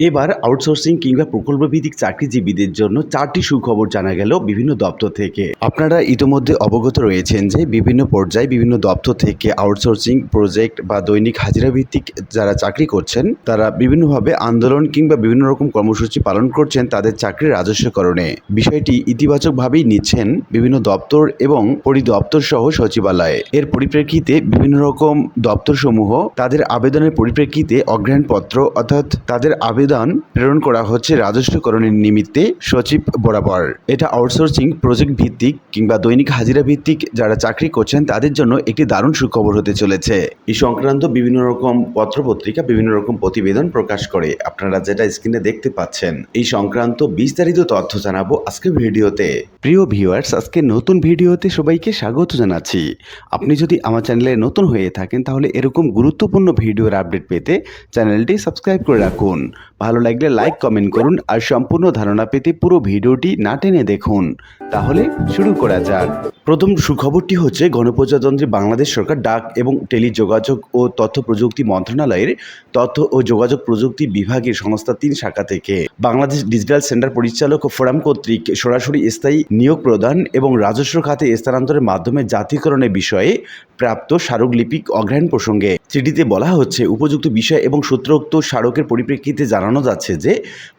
এবার আউটসোর্সিং কিংবা প্রকল্প ভিত্তিক চাকরিজীবীদের জন্য চারটি সুখবর জানা গেল বিভিন্ন দপ্তর থেকে। আপনারা ইতিমধ্যে অবগত রয়েছেন যে বিভিন্ন পর্যায়ে বিভিন্ন দপ্তর থেকে আউটসোর্সিং প্রজেক্ট বা দৈনিক হাজিরা ভিত্তিক যারা চাকরি করছেন, তারা বিভিন্নভাবে আন্দোলন কিংবা বিভিন্ন রকম কর্মসূচি পালন করছেন তাদের চাকরির রাজস্বকরণে। বিষয়টি ইতিবাচকভাবেই নিচ্ছেন বিভিন্ন দপ্তর এবং পরিদপ্তর সহ সচিবালয়ে। এর পরিপ্রেক্ষিতে বিভিন্ন রকম দপ্তরসমূহ তাদের আবেদনের পরিপ্রেক্ষিতে অগ্রহণপত্র অর্থাৎ তাদের আবেদন প্রেরণ করা হচ্ছে রাজস্বকরণের নিমিত্তে সচিব বরাবর। এটা আউটসোর্সিং প্রজেক্ট ভিত্তিক কিংবা দৈনিক হাজিরা ভিত্তিক যারা চাকরি করছেন তাদের জন্য একটি দারুণ সুখবর হতে চলেছে। এই সংক্রান্ত বিভিন্ন রকম পত্রপত্রিকা বিভিন্ন রকম প্রতিবেদন প্রকাশ করে। আপনারা যেটা স্ক্রিনে দেখতে পাচ্ছেন, এই সংক্রান্ত বিস্তারিত তথ্য জানাব আজকের ভিডিওতে। প্রিয় ভিউয়ার্স আজকে নতুন ভিডিওতে সবাইকে স্বাগত জানাচ্ছি। আপনি যদি আমার চ্যানেলে নতুন হয়ে থাকেন তাহলে এরকম গুরুত্বপূর্ণ ভিডিওর আপডেট পেতে চ্যানেলটি সাবস্ক্রাইব করে রাখুন। ভালো লাগলে লাইক কমেন্ট করুন আর সম্পূর্ণ ধারণা পেতে পুরো ভিডিওটি না টেনে দেখুন। তাহলে শুরু করা যাক। প্রথম সুখবরটি হচ্ছে, গণপ্রজাতন্ত্রী বাংলাদেশ সরকার ডাক এবং টেলিযোগাযোগ ও তথ্য প্রযুক্তি মন্ত্রণালয়ের তথ্য ও যোগাযোগ প্রযুক্তি বিভাগের সংস্থা তিন শাখা থেকে। বাংলাদেশ ডিজিটাল সেন্টার পরিচালক ও ফোরাম কর্তৃক সরাসরি স্থায়ী নিয়োগ প্রদান এবং রাজস্ব খাতে স্থানান্তরের মাধ্যমে জাতীয়করণের বিষয়ে প্রাপ্ত স্মারকলিপিক অগ্রহণ প্রসঙ্গে। চিঠিতে বলা হচ্ছে, উপযুক্ত বিষয় এবং সূত্রোক্ত স্মারকের পরিপ্রেক্ষিতে জানানো যাচ্ছে যে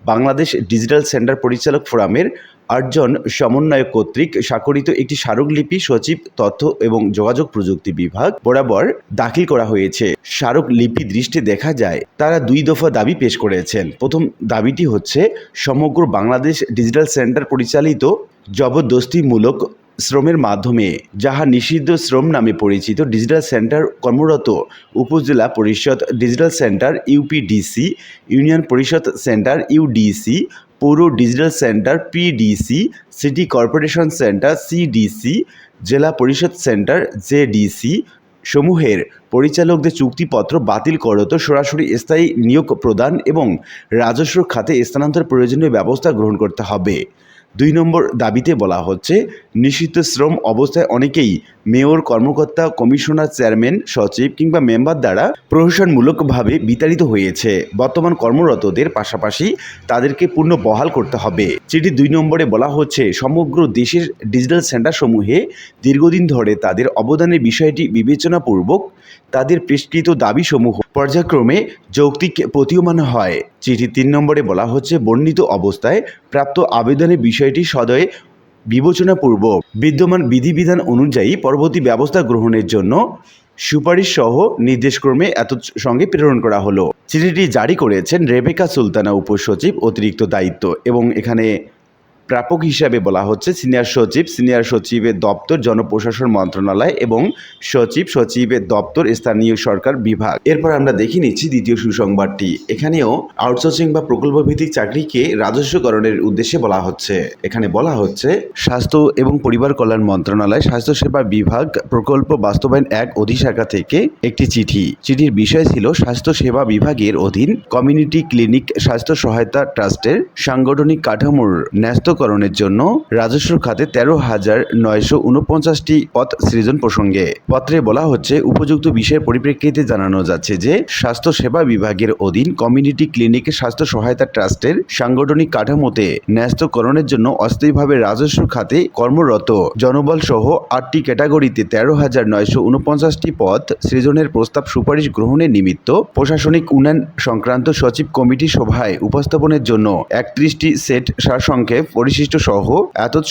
বাংলাদেশ ডিজিটাল সেন্টার পরিচালক ফোরামের আটজন সমন্বয়ক কর্তৃক স্বাক্ষরিত একটি স্মারকলিপি সচিব, তথ্য এবং যোগাযোগ প্রযুক্তি বিভাগ বরাবর দাখিল করা হয়েছে। স্মারকলিপি দৃষ্টি দেখা যায়, তারা দুই দফা দাবি পেশ করেছেন। প্রথম দাবিটি হচ্ছে, সমগ্র বাংলাদেশ ডিজিটাল সেন্টার পরিচালিত জবরদস্তিমূলক শ্রমের মাধ্যমে, যাহা নিষিদ্ধ শ্রম নামে পরিচিত ডিজিটাল সেন্টার কর্মরত উপজেলা পরিষদ ডিজিটাল সেন্টার ইউপিডিসি, ইউনিয়ন পরিষদ সেন্টার ইউডিসি, পৌর digital centre PDC, city corporation centre CDC, জেলা পরিষদ সেন্টার জেডিসি সমূহের পরিচালকদের চুক্তিপত্র বাতিল করত সরাসরি স্থায়ী নিয়োগ প্রদান এবং রাজস্ব খাতে স্থানান্তর প্রয়োজনীয় ব্যবস্থা গ্রহণ করতে হবে। দুই নম্বর দাবিতে বলা হচ্ছে, নিষিদ্ধ শ্রম অবস্থায় অনেকেই মেয়র, কর্মকর্তা, কমিশনার, চেয়ারম্যান, সচিব কিংবা মেম্বার দ্বারা প্রহসনমূলকভাবে বিতাড়িত হয়েছে। বর্তমান কর্মরতদের পাশাপাশি তাদেরকে পূর্ণ বহাল করতে হবে। চিঠি দুই নম্বরে বলা হচ্ছে, সমগ্র দেশের ডিজিটাল সেন্টারসমূহে দীর্ঘদিন ধরে তাদের অবদানের বিষয়টি বিবেচনাপূর্বক তাদের পেশকৃত দাবিসমূহ। পর্যায়ক্রমে যৌক্তিক প্রতীয়মান হয়। চিঠি তিন নম্বরে বলা হচ্ছে, বর্ণিত অবস্থায় প্রাপ্ত আবেদনের বিষয়টি সদয়ে বিবেচনাপূর্বক। বিদ্যমান বিধিবিধান অনুযায়ী পরবর্তী ব্যবস্থা গ্রহণের জন্য সুপারিশ সহ নির্দেশক্রমে এত সঙ্গে প্রেরণ করা হলো। চিঠিটি জারি করেছেন রেবেকা সুলতানা উপসচিব অতিরিক্ত দায়িত্ব এবং এখানে প্রাপক হিসাবে বলা হচ্ছে সিনিয়র সচিব। সিনিয়র সচিবের দপ্তর জনপ্রশাসন মন্ত্রণালয় এবং সচিব সচিবের দপ্তর স্থানীয় সরকার বিভাগ। এরপর আমরা দেখে নিচ্ছি দ্বিতীয় সুসংবাদটি। এখানেও আউটসোর্সিং বা প্রকল্প ভিত্তিক চাকরিকে রাজস্বকরণের উদ্দেশ্যে বলা হচ্ছে। এখানে বলা হচ্ছে, স্বাস্থ্য এবং পরিবার কল্যাণ মন্ত্রণালয় স্বাস্থ্যসেবা বিভাগ প্রকল্প বাস্তবায়ন এক অধিশাখা থেকে একটি চিঠি। চিঠির বিষয় ছিল স্বাস্থ্য সেবা বিভাগের অধীন কমিউনিটি ক্লিনিক স্বাস্থ্য সহায়তা ট্রাস্টের সাংগঠনিক কাঠামোর ন্যস্তকরণের জন্য রাজস্ব খাতে তেরো হাজার নয়শো উনপঞ্চাশটি পদ সৃজন প্রসঙ্গে। পত্রে বলা হচ্ছে, উপযুক্ত বিষয়ের পরিপ্রেক্ষিতে জানানো যাচ্ছে যে, স্বাস্থ্য সেবা বিভাগের অধীন কমিউনিটি ক্লিনিক স্বাস্থ্য সহায়তা ট্রাস্টের সাংগঠনিক কাঠামোতে ন্যস্তকরণের জন্য অস্থায়ীভাবে রাজস্ব খাতে কর্মরত জনবল সহ আটটি ক্যাটাগরিতে তেরো হাজার নয়শো উনপঞ্চাশটি পদ সৃজনের প্রস্তাব সুপারিশ গ্রহণের নিমিত্ত প্রশাসনিক উন্নয়ন সংক্রান্ত সচিব কমিটি সভায় উপস্থাপনের জন্য একত্রিশটি সেট সারসংক্ষেপ পরিশিষ্ট সহ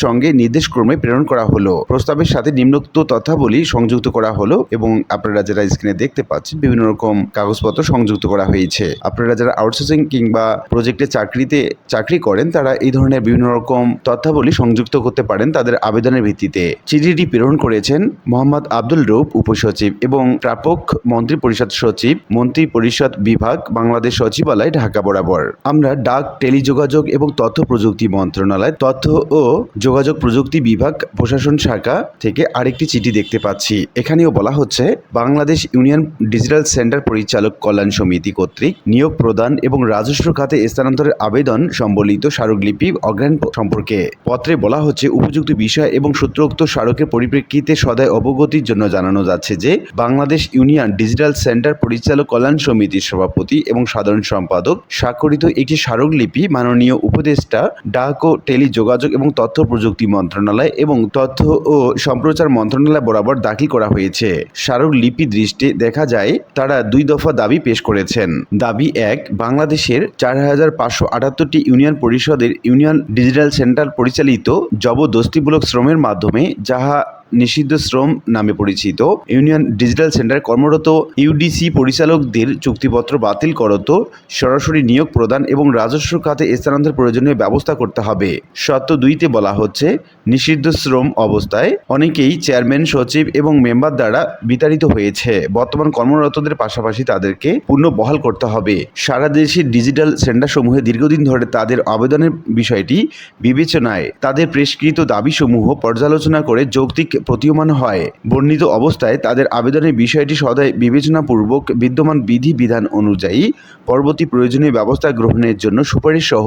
সঙ্গে নির্দেশক্রমে প্রেরণ করা হলো। প্রস্তাবের সাথে নিম্নোক্ত তথ্যাবলী সংযুক্ত করা হলো এবং আপনারা যারা স্ক্রিনে দেখতে পাচ্ছেন, বিভিন্ন রকম কাগজপত্র সংযুক্ত করা হয়েছে। আপনারা যারা আউটসোর্সিং কিংবা প্রজেক্টে চাকরিতে চাকরি করেন, তারা এই ধরনের বিভিন্ন রকম তথ্যাবলী সংযুক্ত করতে পারেন তাদের আবেদনের ভিত্তিতে। চিঠিটি প্রেরণ করেছেন মোহাম্মদ আব্দুল রৌফ, উপসচিব এবং প্রাপক মন্ত্রী পরিষদ সচিব, মন্ত্রী পরিষদ বিভাগ, বাংলাদেশ সচিবালয়, ঢাকা বরাবর। আমরা ডাক, টেলিযোগাযোগ এবং তথ্য প্রযুক্তি মন্ত্রণালয় মন্ত্রণালয়, তথ্য ও যোগাযোগ প্রযুক্তি বিভাগ, প্রশাসন শাখা থেকে আরেকটি চিঠি দেখতে পাচ্ছি। এখানেও বলা হচ্ছে, বাংলাদেশ ইউনিয়ন ডিজিটাল সেন্টার পরিচালক কল্যাণ সমিতি কর্তৃক নিয়োগ প্রদান এবং রাজস্ব খাতে স্থানান্তরের আবেদন সম্বলিত স্মারকলিপি অগ্রহণ সম্পর্কে। পত্রে বলা হচ্ছে, উপযুক্ত বিষয় এবং সূত্রোক্ত স্মারকের পরিপ্রেক্ষিতে সদায় অবগতির জন্য জানানো যাচ্ছে যে, বাংলাদেশ ইউনিয়ন ডিজিটাল সেন্টার পরিচালক কল্যাণ সমিতির সভাপতি এবং সাধারণ সম্পাদক স্বাক্ষরিত একটি স্মারকলিপি মাননীয় উপদেষ্টা ডাক টেলিযোগাযোগ এবং তথ্য প্রযুক্তি মন্ত্রণালয় এবং তথ্য ও সম্প্রচার মন্ত্রণালয় বরাবর দাখিল করা হয়েছে। স্মারকলিপি দৃষ্টি দেখা যায়, তারা দুই দফা দাবি পেশ করেছেন। দাবি এক, বাংলাদেশের চার হাজার পাঁচশো আটাত্তরটি ইউনিয়ন পরিষদের ইউনিয়ন ডিজিটাল সেন্টার পরিচালিত জবরদস্তিমূলক শ্রমের মাধ্যমে যাহা নিষিদ্ধ শ্রম নামে পরিচিত। ইউনিয়ন ডিজিটাল সেন্টার কর্মরত ইউডিসি পরিচালকদের চুক্তিপত্র বাতিল করত, সরাসরি নিয়োগ প্রদান এবং রাজস্ব খাতে স্থানান্তর প্রয়োজনীয় ব্যবস্থা করতে হবে। সত্য দুইতে বলা হচ্ছে, নিষিদ্ধ শ্রম অবস্থায় অনেকেই চেয়ারম্যান, সচিব এবং মেম্বার দ্বারা বিতাড়িত হয়েছে। বর্তমান কর্মরতদের পাশাপাশি তাদেরকে পূর্ণ বহাল করতে হবে। সারা দেশের ডিজিটাল সেন্টারসমূহে দীর্ঘদিন ধরে তাদের আবেদনের বিষয়টি বিবেচনায়, তাদের প্রেসকৃত দাবিসমূহ পর্যালোচনা করে যৌক্তিক প্রতীয়মান হয়। বর্ণিত অবস্থায় তাদের আবেদনের বিষয়টি সদায় বিবেচনাপূর্বক বিদ্যমান বিধি বিধান অনুযায়ী পরবর্তী প্রয়োজনীয় ব্যবস্থা গ্রহণের জন্য সুপারিশ সহ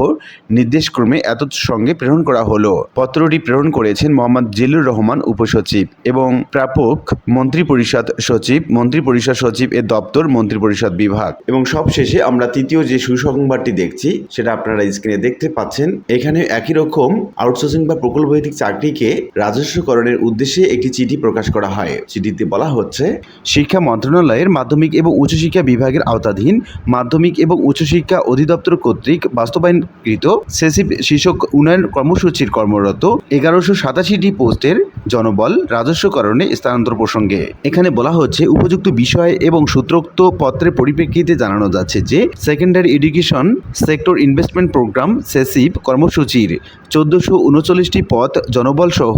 নির্দেশক্রমে এত সঙ্গে প্রেরণ করা হলো। পত্রটি প্রেরণ করেছেন মোহাম্মদ জিল্লুর রহমান উপসচিব এবং প্রাপক মন্ত্রী পরিষদ সচিব মন্ত্রী পরিষদ সচিব এর দপ্তর মন্ত্রী পরিষদ বিভাগ। এবং সবশেষে আমরা তৃতীয় যে সুসংবাদটি দেখছি, সেটা আপনারা স্ক্রিনে দেখতে পাচ্ছেন। এখানে একই রকম আউটসোর্সিং বা প্রকল্প ভিত্তিক চাকরিকে রাজস্বকরণের উদ্দেশ্যে একটি চিঠি প্রকাশ করা হয়। চিঠিতে বলা হচ্ছে, শিক্ষা মন্ত্রণালয়ের মাধ্যমিক এবং উচ্চশিক্ষা বিভাগের আওতাধীন মাধ্যমিক এবং উচ্চশিক্ষা অধিদপ্তর কর্তৃক বাস্তবায়নকৃত সেসিভ শীর্ষক উন্নয়ন কর্মসূচির কর্মরত এগারোশো সাতাশিটি পোস্টের জনবল রাজস্বকরণে স্থানান্তর প্রসঙ্গে। এখানে বলা হচ্ছে, উপযুক্ত বিষয় এবং সূত্রোক্ত পত্রের পরিপ্রেক্ষিতে জানানো যাচ্ছে যে, secondary education sector investment programme SESIP কর্মসূচির চোদ্দোশো উনচল্লিশটি পদ জনবল সহ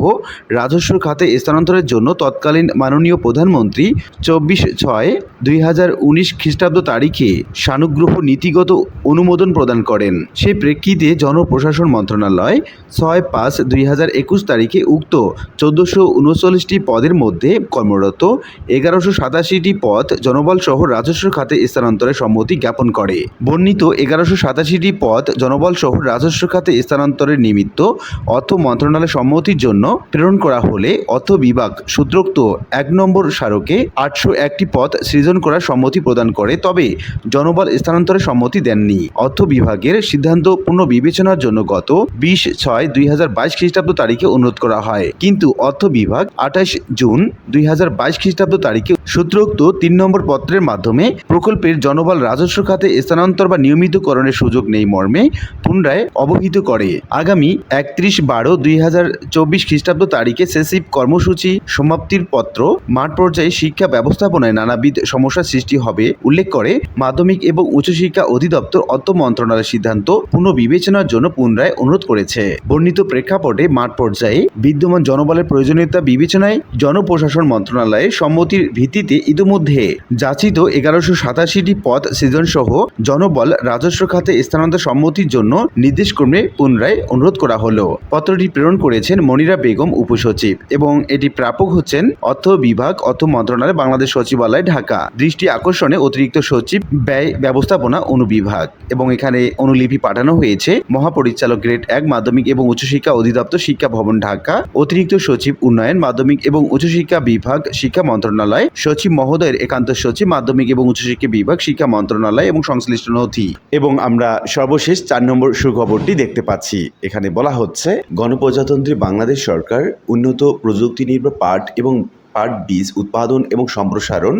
রাজস্ব খাতে স্থানান্তরের জন্য তৎকালীন মাননীয় প্রধানমন্ত্রী চব্বিশ ছয় দুই হাজার উনিশ খ্রিস্টাব্দ তারিখে সানুগ্রহ নীতিগত অনুমোদন প্রদান করেন। সেই প্রেক্ষিতে জনপ্রশাসন মন্ত্রণালয় ছয় পাঁচ দুই হাজার একুশ তারিখে উক্ত চোদ্দোশো উনচল্লিশটি পদের মধ্যে কর্মরত এগারোশো সাতাশিটি পদ জনবল সহ রাজস্ব খাতে স্থানান্তরের সম্মতি জ্ঞাপন করে। বর্ণিত এগারোশো সাতাশিটি পদ জনবল সহ রাজস্ব খাতে স্থানান্তরের নিমিত্ত অর্থ মন্ত্রণালয়ের সম্মতির জন্য প্রেরণ করা হলে অর্থ বিভাগ সূত্রোক্ত এক নম্বর স্মারকে আটশো একটি পদ সৃজন করার সম্মতি প্রদান করে, তবে জনবল স্থানান্তরের সম্মতি দেননি। অর্থ বিভাগের সিদ্ধান্ত পুনঃ বিবেচনার জন্য গত বিশ ছয় দুই হাজার বাইশ খ্রিস্টাব্দ তারিখে অনুরোধ করা হয়। কিন্তু অর্থ বিভাগ আঠাশ জুন দুই হাজার বাইশ খ্রিস্টাব্দ তারিখে সূত্রোক্ত তিন নম্বর পত্রের মাধ্যমে প্রকল্পের জনবল রাজস্ব খাতে স্থানান্তর বা নিয়মিতকরণের সুযোগ নেই মর্মে পুনরায় অবহিত করে। আগামী একত্রিশ বারো দুই হাজার চব্বিশ খ্রিস্টাব্দ তারিখে সেসিভ কর্মসূচি, সমাপ্তির পত্র, মাঠ পর্যায়ে শিক্ষা ব্যবস্থাপনায় নানাবিধ সমস্যার সৃষ্টি হবে, উল্লেখ করে মাধ্যমিক এবং উচ্চশিক্ষা অধিদপ্তর অর্থ মন্ত্রণালয়ের সিদ্ধান্ত পুনর্বিবেচনার জন্য পুনরায় অনুরোধ করেছে। বর্ণিত প্রেক্ষাপটে মাঠ পর্যায়ে বিদ্যমান জনবলের প্রয়োজনীয়তা বিবেচনায় জনপ্রশাসন মন্ত্রণালয়ের সম্মতির ভিত্তিতে ইতিমধ্যে যাচিত এগারোশো সাতাশিটি পদ সৃজন সহ জনবল রাজস্ব খাতে স্থানান্তর সম্মতির জন্য নির্দেশক্রমে পুনরায় অনুরোধ করা হলো। পত্রটি প্রেরণ করেছেন মনিরা বেগম উপসচিব এবং এটি প্রাপক হচ্ছেন অর্থ বিভাগ অর্থ মন্ত্রণালয় বাংলাদেশ সচিবালয়, ঢাকা। দৃষ্টি আকর্ষণে অতিরিক্ত সচিব, ব্যয় ব্যবস্থাপনা অনুবিভাগ এবং এখানে অনুলিপি পাঠানো হয়েছে মহাপরিচালক গ্রেড এক মাধ্যমিক এবং উচ্চশিক্ষা অধিদপ্তর শিক্ষা ভবন, ঢাকা। অতিরিক্ত সচিব উন্নয়ন মাধ্যমিক এবং উচ্চশিক্ষা বিভাগ শিক্ষা মন্ত্রণালয়। সচিব মহোদয়ের একান্ত সচিব মাধ্যমিক এবং উচ্চশিক্ষা বিভাগ শিক্ষা মন্ত্রণালয় এবং সংশ্লিষ্ট নথি। এবং আমরা সর্বশেষ চার নম্বর সুখবরটি দেখতে পাচ্ছি। এখানে বলা হচ্ছে, গণপ্রজাতন্ত্রী বাংলাদেশ সরকার উন্নত প্রযুক্তি নির্ভর পাট এবং পাট বীজ উৎপাদন এবং সম্প্রসারণ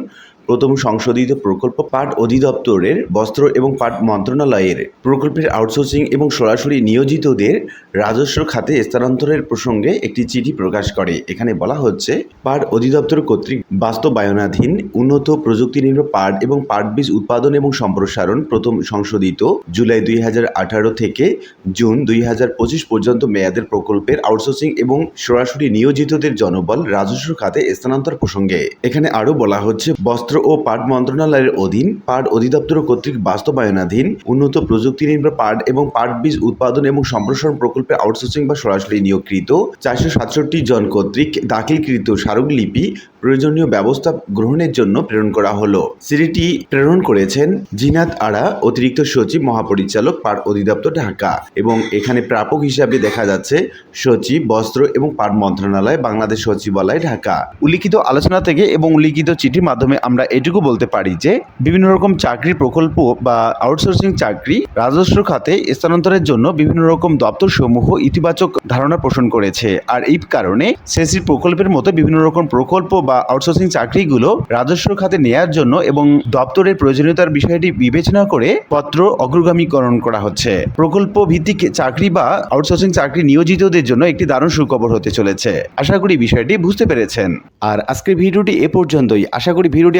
প্রথম সংশোধিত প্রকল্প পাট অধিদপ্তরের বস্ত্র এবং পাট মন্ত্রণালয়ের প্রকল্পের আউটসোর্সিং এবং সরাসরি নিয়োজিতদের রাজস্ব খাতে স্থানান্তরের প্রসঙ্গে একটি চিঠি প্রকাশ করে। এখানে বলা হচ্ছে, পাট অধিদপ্তর কর্তৃক বাস্তবায়নাধীন উন্নত প্রযুক্তি নির্ভর পাট এবং পাট বীজ উৎপাদন এবং সম্প্রসারণ প্রথম সংশোধিত জুলাই দুই হাজার আঠারো থেকে জুন দুই হাজার পঁচিশ পর্যন্ত মেয়াদের প্রকল্পের আউটসোর্সিং এবং সরাসরি নিয়োজিতদের জনবল রাজস্ব খাতে স্থানান্তর প্রসঙ্গে। এখানে আরও বলা হচ্ছে, বস্ত্র বস্ত্র ও পাট মন্ত্রণালয়ের অধীন পাট অধিদপ্তর কর্তৃক বাস্তবায়নাধীন উন্নত প্রযুক্তি নির্ভর পাট এবং পাট বীজ উৎপাদন এবং সম্প্রসারণ প্রকল্পে আউটসোর্সিং বা সরাসরি নিয়োগকৃত চারশো সাতষট্টি জন কর্তৃক দাখিলকৃত স্মারকলিপি প্রয়োজনীয় ব্যবস্থা গ্রহণের জন্য প্রেরণ করা হলো। সিডিটি প্রেরণ করেছেন জিনাত আড়া অতিরিক্ত সচিব মহাপরিচালক পাট অধিদপ্তর ঢাকা এবং এখানে প্রাপক হিসাবে দেখা যাচ্ছে সচিব, বস্ত্র এবং পাট মন্ত্রণালয়, বাংলাদেশ সচিবালয়, ঢাকা। উল্লিখিত আলোচনা থেকে এবং উল্লিখিত চিঠির মাধ্যমে আমরা এটুকু বলতে পারি যে বিভিন্ন রকম চাকরির প্রকল্প বা আউটসোর্সিং চাকরি রাজস্ব খাতে স্থানান্তরের জন্য বিভিন্ন রকম দপ্তর সমূহ ইতিবাচক ধারণা পোষণ করেছে। আর এই কারণে সেসির প্রকল্পের মতো বিভিন্ন রকম প্রকল্প বা আউটসোর্সিং চাকরিগুলো রাজস্ব খাতে নেয়ার জন্য এবং দপ্তরের প্রয়োজনীয়তার বিষয়টি বিবেচনা করে পত্র অগ্রগামীকরণ করা হচ্ছে। প্রকল্প ভিত্তিক চাকরি বা আউটসোর্সিং চাকরি নিয়োজিতদের জন্য একটি দারুণ সুখবর হতে চলেছে। আশা করি বিষয়টি বুঝতে পেরেছেন। আর আজকের ভিডিওটি এ পর্যন্তই। আশা করি ভিডিওটি